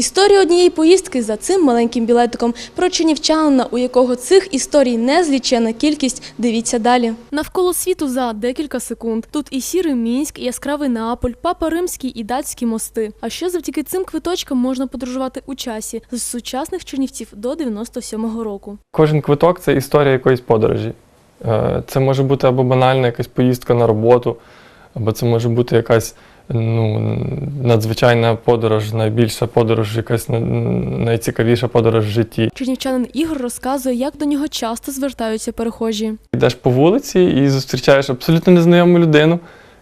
Історія однієї поїздки за цим маленьким білетиком про чернівчанина, у якого цих історій незлічена кількість. Дивіться далі. Навколо світу за декілька секунд. Тут і сірий мінськ, і яскравий Неаполь, папа римський і датські мости. А ще завдяки цим квиточкам можна подорожувати у часі з сучасних чернівців до 97-го року. Кожен квиток це історія якоїсь подорожі. Е, Це може бути або банальна якась поїздка на роботу, або це може бути якась ну, надзвичайна подорож, найбільша подорож, якась на- найцікавіша подорож в житті. Чернівчанин Ігор розказує, як до нього часто звертаються перехожі. Йдеш по вулиці і зустрічаєш абсолютно незнайому людину,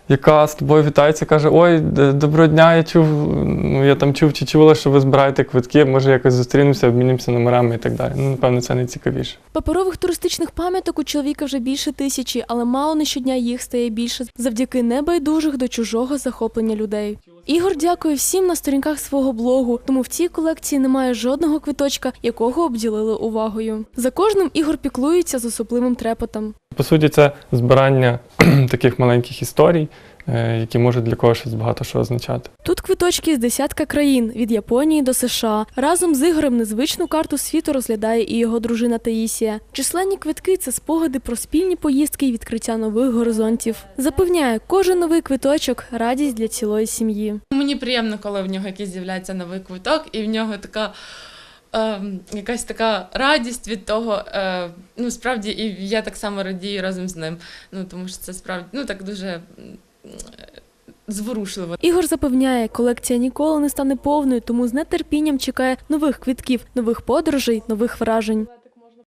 яка з тобою вітається, каже: Ой, доброго дня, я чув, ну я там чув чи чула, що ви збираєте квитки, може якось зустрінемося, обмінимося номерами і так далі. Ну, напевно, це найцікавіше. Паперових туристичних пам'яток у чоловіка вже більше тисячі, але мало не щодня їх стає більше завдяки небайдужих до чужого захоплення людей. Ігор дякує всім на сторінках свого блогу, тому в цій колекції немає жодного квіточка, якого обділили увагою. За кожним Ігор піклується з особливим трепотом. По суті, це збирання таких маленьких історій, які можуть для когось щось багато що означати. Тут квиточки з десятка країн від Японії до США. Разом з Ігорем незвичну карту світу розглядає і його дружина Таїсія. Численні квитки це спогади про спільні поїздки і відкриття нових горизонтів. Запевняє, кожен новий квиточок радість для цілої сім'ї. Мені приємно, коли в нього якийсь з'являється новий квиток, і в нього така. Е, якась така радість від того, е, ну справді, і я так само радію разом з ним. Ну тому що це справді ну так дуже е, зворушливо. Ігор запевняє, колекція ніколи не стане повною, тому з нетерпінням чекає нових квітків, нових подорожей, нових вражень.